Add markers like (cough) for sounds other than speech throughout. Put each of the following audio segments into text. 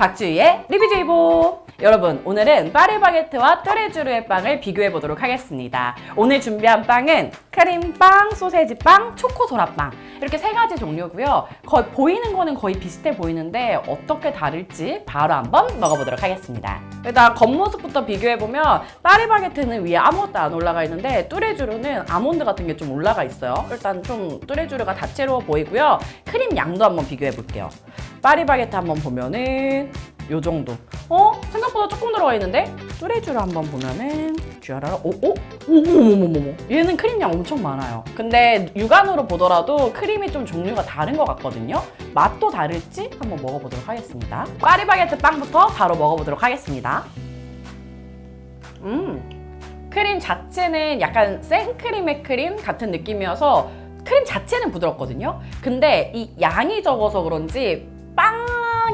박주희의 리뷰제이보. 여러분 오늘은 파리바게트와 뚜레쥬르의 빵을 비교해 보도록 하겠습니다. 오늘 준비한 빵은 크림빵, 소세지빵, 초코소라빵. 이렇게 세 가지 종류고요. 거의 보이는 거는 거의 비슷해 보이는데 어떻게 다를지 바로 한번 먹어보도록 하겠습니다. 일단 겉모습부터 비교해 보면 파리바게트는 위에 아무것도 안 올라가 있는데 뚜레쥬르는 아몬드 같은 게 좀 올라가 있어요. 일단 좀 뚜레쥬르가 다채로워 보이고요. 크림 양도 한번 비교해 볼게요. 파리바게트 한번 보면은 요 정도. 어? 생각보다 조금 들어가 있는데? 뚜레쥬르 한번 보면은 쥐아라라 오? 오? 오오오오오오 얘는 크림 양 엄청 많아요. 근데 육안으로 보더라도 크림이 좀 종류가 다른 것 같거든요. 맛도 다를지 한번 먹어보도록 하겠습니다. 파리바게트 빵부터 바로 먹어보도록 하겠습니다. 음, 크림 자체는 약간 생크림의 크림 같은 느낌이어서 크림 자체는 부드럽거든요. 근데 이 양이 적어서 그런지 빵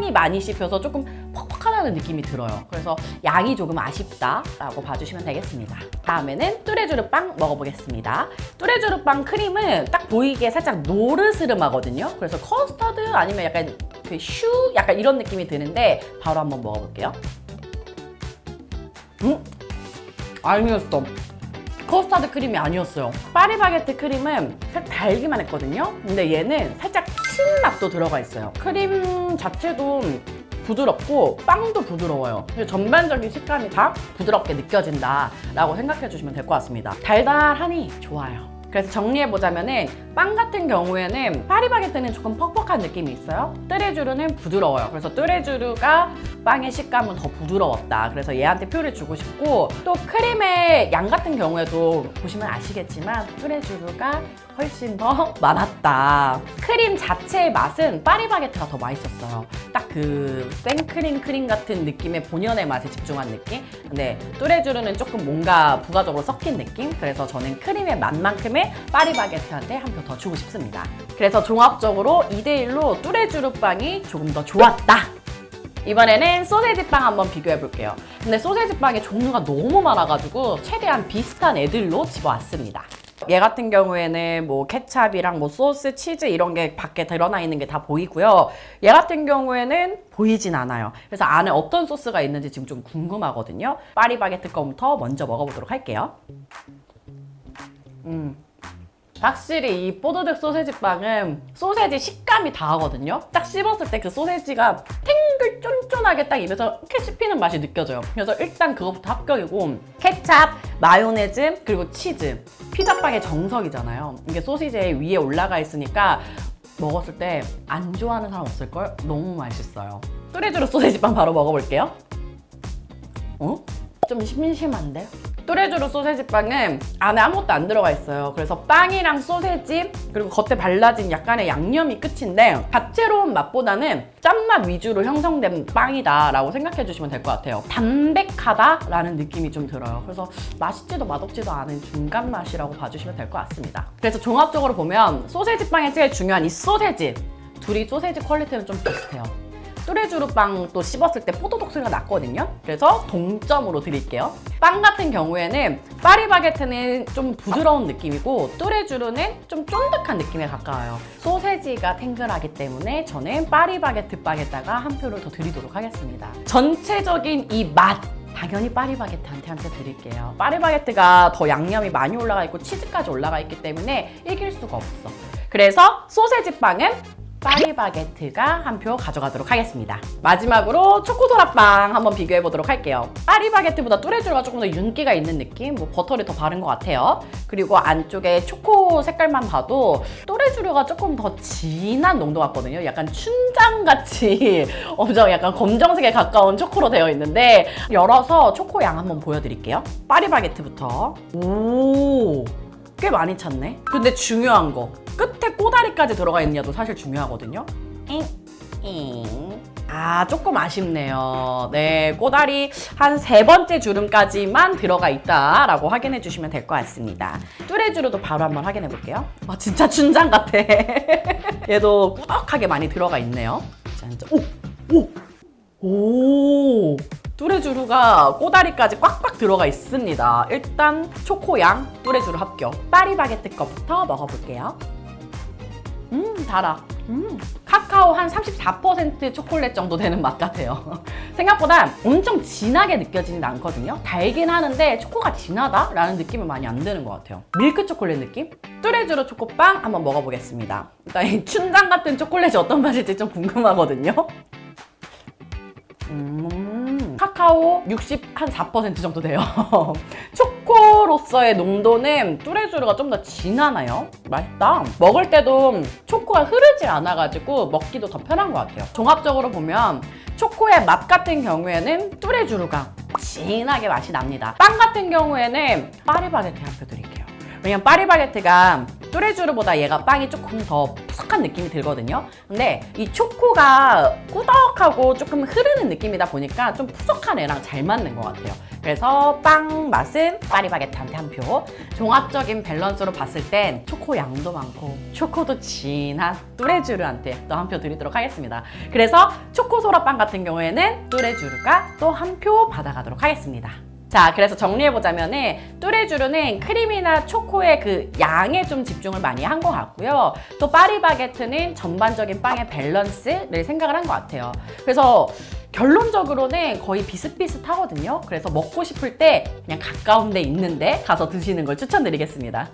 이 많이 씹혀서 조금 퍽퍽하다는 느낌이 들어요. 그래서 양이 조금 아쉽다라고 봐주시면 되겠습니다. 다음에는 뚜레쥬르 빵 먹어보겠습니다. 뚜레쥬르 빵 크림은 딱 보이기에 살짝 노르스름하거든요. 그래서 커스터드 아니면 약간 그 슈 약간 이런 느낌이 드는데 바로 한번 먹어볼게요. 음? 아니었어. 커스터드 크림이 아니었어요. 파리바게트 크림은 살짝 달기만 했거든요. 근데 얘는 살짝 신 맛도 들어가 있어요. 크림 자체도 부드럽고 빵도 부드러워요. 전반적인 식감이 다 부드럽게 느껴진다라고 생각해 주시면 될 것 같습니다. 달달하니 좋아요. 그래서 정리해보자면은 빵 같은 경우에는 파리바게트는 조금 퍽퍽한 느낌이 있어요. 뚜레쥬르는 부드러워요. 그래서 뚜레쥬르가 빵의 식감은 더 부드러웠다. 그래서 얘한테 표를 주고 싶고 또 크림의 양 같은 경우에도 보시면 아시겠지만 뚜레쥬르가 훨씬 더 많았다. 크림 자체의 맛은 파리바게트가 더 맛있었어요. 딱 그 생크림 크림 같은 느낌의 본연의 맛에 집중한 느낌? 근데 뚜레쥬르는 조금 뭔가 부가적으로 섞인 느낌? 그래서 저는 크림의 맛만큼의 파리바게트한테 한 표 더 주고 싶습니다. 그래서 종합적으로 2대1로 뚜레쥬르 빵이 조금 더 좋았다. 이번에는 소세지 빵 한번 비교해 볼게요. 근데 소세지 빵의 종류가 너무 많아가지고 최대한 비슷한 애들로 집어왔습니다. 얘 같은 경우에는 뭐 케찹이랑 뭐 소스, 치즈 이런 게 밖에 드러나 있는 게 다 보이고요. 얘 같은 경우에는 보이진 않아요. 그래서 안에 어떤 소스가 있는지 지금 좀 궁금하거든요. 파리바게트 거부터 먼저 먹어보도록 할게요. 음. 확실히 이 뽀드득 소세지 빵은 소세지 식감이 다 하거든요. 딱 씹었을 때 그 소세지가 탱 글 쫀쫀하게 딱 입에서 이렇게 씹히는 맛이 느껴져요. 그래서 일단 그것부터 합격이고 케찹, 마요네즈, 그리고 치즈. 피자빵의 정석이잖아요. 이게 소시지 위에 올라가 있으니까 먹었을 때 안 좋아하는 사람 없을걸? 너무 맛있어요. 뚜레쥬르 소세지 빵 바로 먹어볼게요. 어? 좀 심심한데? 뚜레쥬르 소세지 빵은 안에 아무것도 안 들어가 있어요. 그래서 빵이랑 소세지 그리고 겉에 발라진 약간의 양념이 끝인데 다채로운 맛보다는 짠맛 위주로 형성된 빵이다라고 생각해 주시면 될 것 같아요. 담백하다라는 느낌이 좀 들어요. 그래서 맛있지도 맛없지도 않은 중간 맛이라고 봐주시면 될 것 같습니다. 그래서 종합적으로 보면 소세지 빵의 제일 중요한 이 소세지 둘이 소세지 퀄리티는 좀 비슷해요. 뚜레쥬르 빵도 씹었을 때 포도독 소리가 났거든요. 그래서 동점으로 드릴게요. 빵 같은 경우에는 파리바게트는 좀 부드러운 느낌이고 뚜레쥬르는 좀 쫀득한 느낌에 가까워요. 소세지가 탱글하기 때문에 저는 파리바게트 빵에다가 한 표를 더 드리도록 하겠습니다. 전체적인 이 맛. 당연히 파리바게트한테 한 표 드릴게요. 파리바게트가 더 양념이 많이 올라가 있고 치즈까지 올라가 있기 때문에 이길 수가 없어. 그래서 소세지 빵은 파리바게트가 한 표 가져가도록 하겠습니다. 마지막으로 초코도라빵 한번 비교해 보도록 할게요. 파리바게트보다 뚜레쥬르가 조금 더 윤기가 있는 느낌, 뭐 버터를 더 바른 것 같아요. 그리고 안쪽에 초코 색깔만 봐도 뚜레쥬르가 조금 더 진한 농도 같거든요. 약간 춘장같이 (laughs) 엄청 약간 검정색에 가까운 초코로 되어 있는데 열어서 초코 양 한번 보여드릴게요. 파리바게트부터. 오. 꽤 많이 찼네. 근데 중요한 거 끝에 꼬다리까지 들어가 있냐도 사실 중요하거든요. 아 조금 아쉽네요. 네 꼬다리 한 세 번째 주름까지만 들어가 있다 라고 확인해 주시면 될 것 같습니다. 뚜레쥬르도 바로 한번 확인해 볼게요. 와 진짜 춘장 같아. (laughs) 얘도 꾸덕하게 많이 들어가 있네요. 자 이제 오 오. 오. 뚜레쥬르가 꼬다리까지 꽉꽉 들어가 있습니다. 일단 초코양 뚜레쥬르 합격. 파리바게트 거부터 먹어볼게요. 음, 달아. 음, 카카오 한 34% 초콜릿 정도 되는 맛 같아요. (laughs) 생각보다 엄청 진하게 느껴지진 않거든요. 달긴 하는데 초코가 진하다라는 느낌은 많이 안 드는 것 같아요. 밀크 초콜릿 느낌? 뚜레쥬르 초코빵 한번 먹어보겠습니다. 일단 이 춘장 같은 초콜릿이 어떤 맛일지 좀 궁금하거든요. 음, 카카오 60한4% 정도 돼요. (laughs) 초코로서의 농도는 뚜레쥬르가 좀 더 진하나요? 맛있다. 먹을 때도 초코가 흐르지 않아가지고 먹기도 더 편한 것 같아요. 종합적으로 보면 초코의 맛 같은 경우에는 뚜레쥬르가 진하게 맛이 납니다. 빵 같은 경우에는 파리바게트 한표 드릴게요. 왜냐면 파리바게트가 뚜레쥬르보다 얘가 빵이 조금 더 푸석한 느낌이 들거든요. 근데 이 초코가 꾸덕하고 조금 흐르는 느낌이다 보니까 좀 푸석한 애랑 잘 맞는 것 같아요. 그래서 빵 맛은 파리바게트한테 한 표. 종합적인 밸런스로 봤을 땐 초코 양도 많고 초코도 진한 뚜레쥬르한테 또 한 표 드리도록 하겠습니다. 그래서 초코 소라빵 같은 경우에는 뚜레쥬르가 또 한 표 받아가도록 하겠습니다. 자, 그래서 정리해보자면은 뚜레쥬르는 크림이나 초코의 그 양에 좀 집중을 많이 한 것 같고요. 또 파리바게트는 전반적인 빵의 밸런스를 생각을 한 것 같아요. 그래서 결론적으로는 거의 비슷비슷하거든요. 그래서 먹고 싶을 때 그냥 가까운 데 있는데 가서 드시는 걸 추천드리겠습니다.